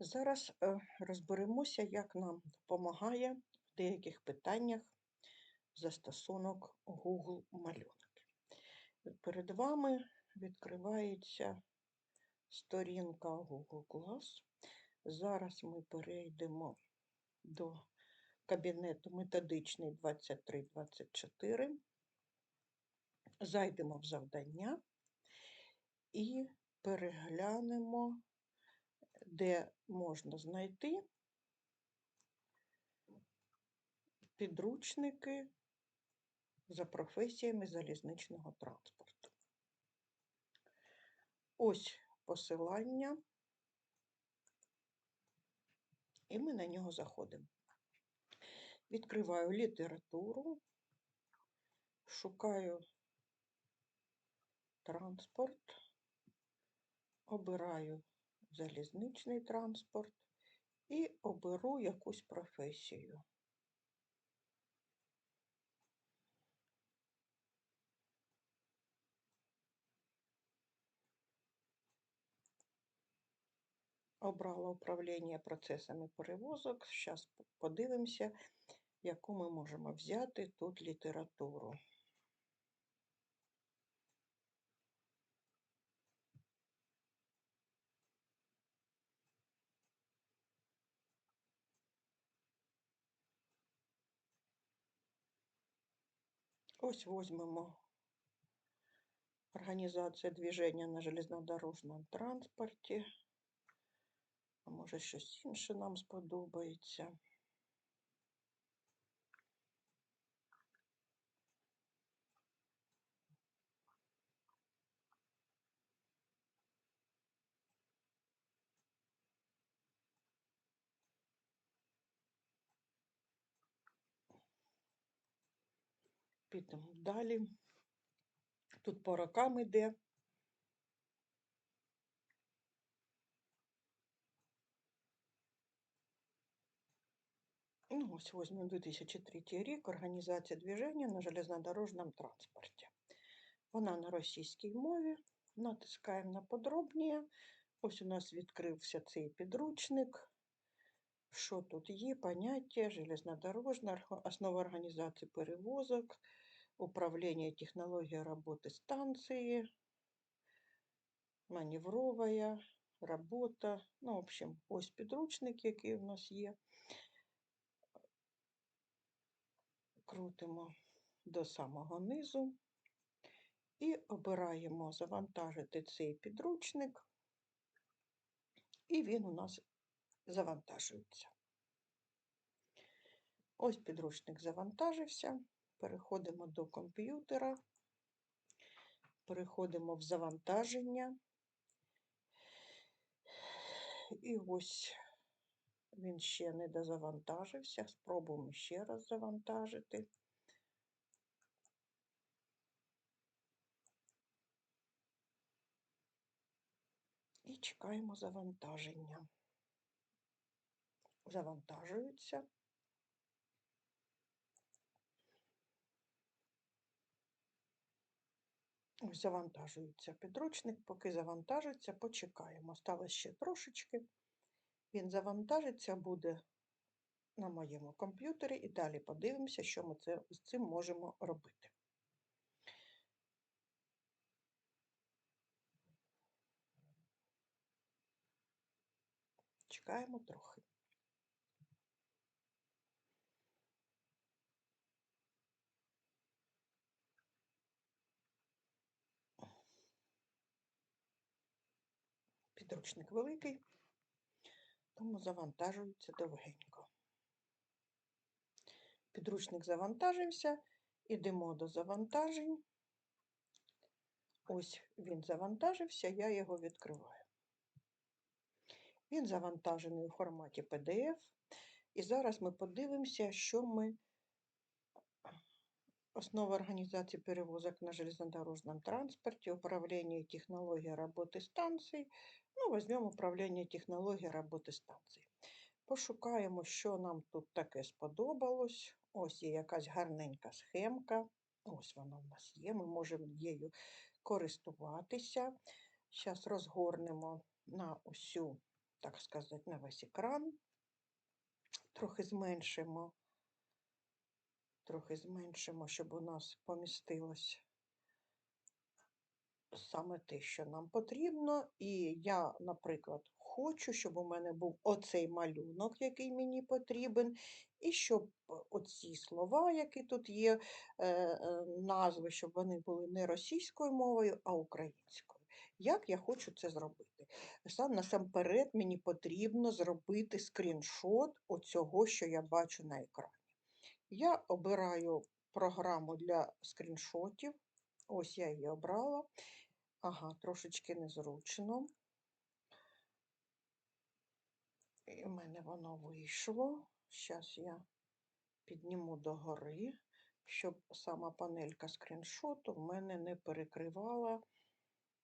Зараз е, розберемося, як нам допомагає в деяких питаннях застосунок Google Малюнки. Перед вами відкривається сторінка Google Class. Зараз ми перейдемо до кабінету методичний 2324, зайдемо в завдання і переглянемо де можна знайти підручники за професіями залізничного транспорту. Ось посилання, і ми на нього заходимо. Відкриваю літературу, шукаю транспорт, обираю залізничний транспорт і оберу якусь професію. Обрала управління процесами перевозок. Зараз подивимося, яку ми можемо взяти тут літературу. Ось возьмемо організацію движення на железнодорожному транспорті. А може щось інше нам сподобається. Підемо далі. Тут по рокам йде. Ну, ось візьмемо 2003 рік Організація движення на железнодорожному транспорті. Вона на російській мові. Натискаємо на подробніє. Ось у нас відкрився цей підручник. Що тут є? Поняття, железнодорожна, основа організації перевозок, управління технології роботи станції, маневрова робота. Ну, в общем, ось підручник, який у нас є. Крутимо до самого низу і обираємо завантажити цей підручник, і він у нас завантажується. Ось підручник завантажився. Переходимо до комп'ютера, переходимо в завантаження. І ось він ще не дозавантажився. Спробуємо ще раз завантажити. І чекаємо завантаження. Завантажується. Завантажується підручник, поки завантажиться, почекаємо. Осталось ще трошечки. Він завантажиться, буде на моєму комп'ютері, і далі подивимося, що ми це, з цим можемо робити. Чекаємо трохи. Підручник великий, тому завантажується довгенько. Підручник завантажився, ідемо до завантажень. Ось він завантажився, я його відкриваю. Він завантажений у форматі PDF. І зараз ми подивимося, що ми Основа организации перевозок на железнодорожном транспорте, управление технологией работы станцій. Ну, візьмемо управління технології роботи станцій. Пошукаємо, що нам тут таке сподобалось. Ось є якась гарненька схемка. Ось вона в нас є, ми можемо її користуватися. Зараз розгорнемо на усю так сказати, на весь екран. Трохи зменшимо, трохи зменшимо, щоб у нас помістилось саме те, що нам потрібно. І я, наприклад, хочу, щоб у мене був оцей малюнок, який мені потрібен, і щоб оці слова, які тут є, е, е, назви, щоб вони були не російською мовою, а українською. Як я хочу це зробити? Сам насамперед мені потрібно зробити скріншот оцього, що я бачу на екрані. Я обираю програму для скріншотів. Ось я її обрала. Ага, трошечки незручно. І в мене воно вийшло. Зараз я підніму догори, щоб сама панелька скріншоту в мене не перекривала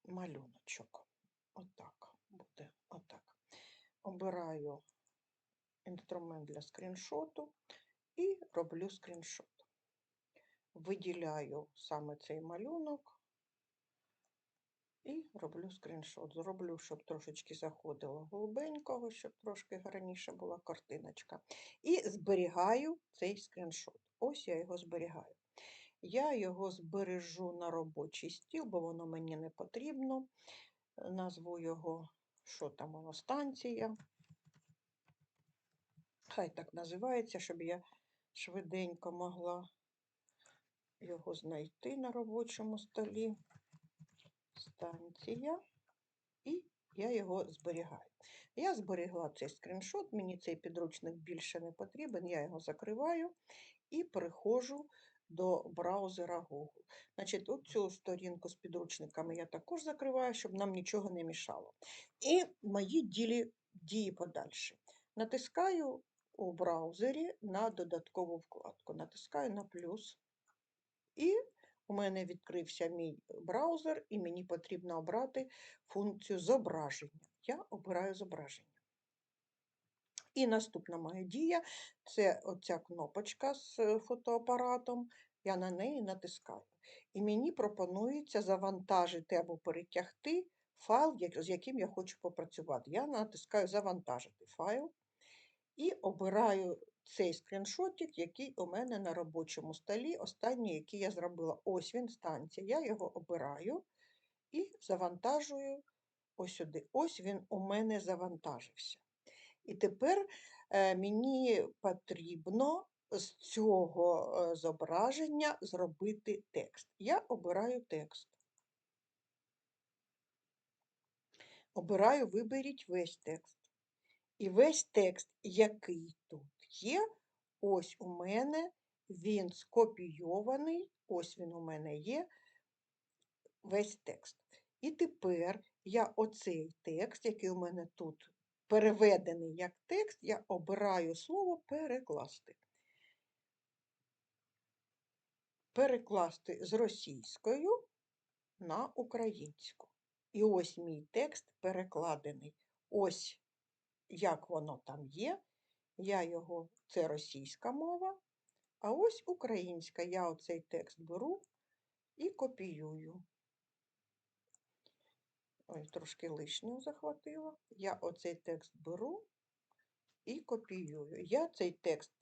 малюночок. Отак буде. Отак. Обираю інструмент для скріншоту і роблю скріншот. Виділяю саме цей малюнок і роблю скріншот. Зроблю, щоб трошечки заходило голубенького, щоб трошки гарніше була картиночка. І зберігаю цей скріншот. Ось я його зберігаю. Я його збережу на робочий стіл, бо воно мені не потрібно. Назву його, що там воно, станція. Хай так називається, щоб я швиденько могла його знайти на робочому столі станція, і я його зберігаю. Я зберігла цей скріншот, мені цей підручник більше не потрібен, я його закриваю і переходжу до браузера Google. Значить, цю сторінку з підручниками я також закриваю, щоб нам нічого не мішало. І мої ділі, дії подальші. Натискаю у браузері на додаткову вкладку. Натискаю на плюс. І у мене відкрився мій браузер, і мені потрібно обрати функцію зображення. Я обираю зображення. І наступна моя дія це оця кнопочка з фотоапаратом. Я на неї натискаю. І мені пропонується завантажити або перетягти файл, з яким я хочу попрацювати. Я натискаю Завантажити файл і обираю цей скріншотик, який у мене на робочому столі, останній, який я зробила. Ось він станція. Я його обираю і завантажую ось сюди. Ось він у мене завантажився. І тепер е, мені потрібно з цього е, зображення зробити текст. Я обираю текст. Обираю виберіть весь текст. І весь текст, який тут є, ось у мене він скопійований, ось він у мене є, весь текст. І тепер я оцей текст, який у мене тут переведений як текст, я обираю слово перекласти. Перекласти з російською на українську. І ось мій текст перекладений. Ось як воно там є. Я його, це російська мова, а ось українська. Я оцей текст беру і копіюю. Ой, трошки лишнього захватила. Я оцей текст беру і копіюю. Я цей текст,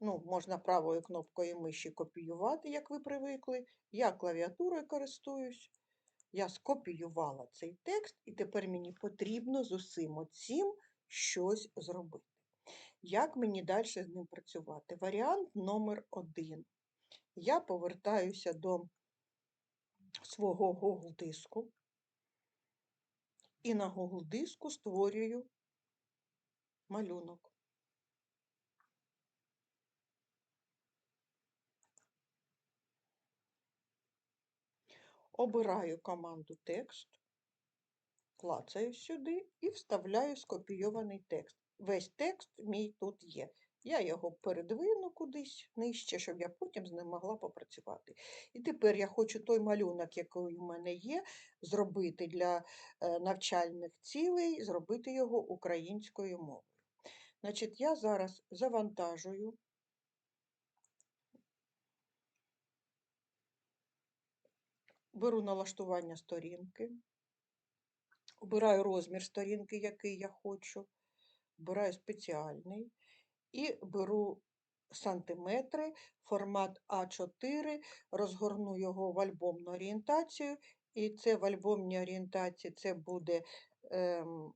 ну, можна правою кнопкою миші копіювати, як ви привикли. Я клавіатурою користуюсь. Я скопіювала цей текст, і тепер мені потрібно з усім оцім щось зробити. Як мені далі з ним працювати? Варіант номер один. Я повертаюся до свого Google диску і на Google диску створюю малюнок. Обираю команду текст, клацаю сюди і вставляю скопійований текст. Весь текст мій тут є. Я його передвину кудись нижче, щоб я потім з ним могла попрацювати. І тепер я хочу той малюнок, який у мене є, зробити для е, навчальних цілей, зробити його українською мовою. Значить, я зараз завантажую. Беру налаштування сторінки, Обираю розмір сторінки, який я хочу. Обираю спеціальний і беру сантиметри, формат А4, розгорну його в альбомну орієнтацію, і це в альбомній орієнтації це буде ем,